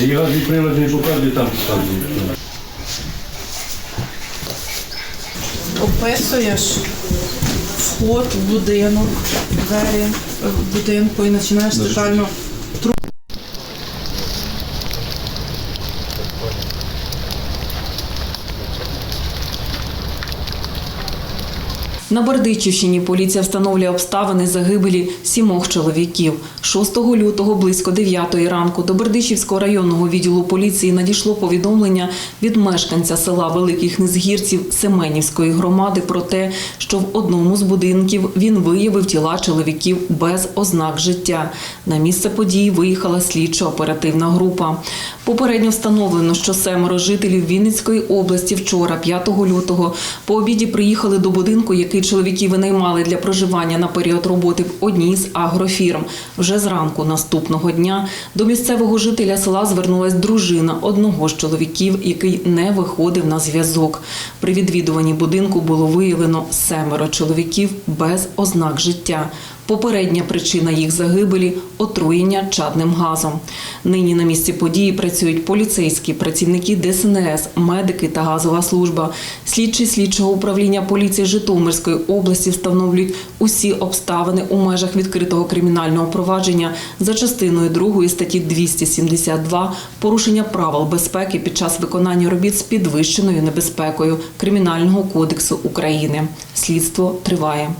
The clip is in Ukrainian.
І газові прилади не показують, там показують. описуєш вход в будинок, двері в будинку і починаєш детально На Бердичівщині поліція встановлює обставини загибелі сімох чоловіків. 6 лютого близько 9 ранку до Бердичівського районного відділу поліції надійшло повідомлення від мешканця села Великих Низгірців Семенівської громади про те, що в одному з будинків він виявив тіла чоловіків без ознак життя. На місце події виїхала слідчо-оперативна група. Попередньо встановлено, що семеро жителів Вінницької області вчора, 5 лютого, по обіді приїхали до будинку, який чоловіки винаймали для проживання на період роботи в одній з агрофірм. Вже зранку наступного дня до місцевого жителя села звернулась дружина одного з чоловіків, який не виходив на зв'язок. При відвідуванні будинку було виявлено семеро чоловіків без ознак життя. Попередня причина їх загибелі отруєння чадним газом. Нині на місці події працюють поліцейські, працівники ДСНС, медики та газова служба. Слідчі слідчого управління поліції Житомирської області встановлюють усі обставини у межах відкритого кримінального провадження за частиною 2 статті 272 порушення правил безпеки під час виконання робіт з підвищеною небезпекою Кримінального кодексу України. Слідство триває.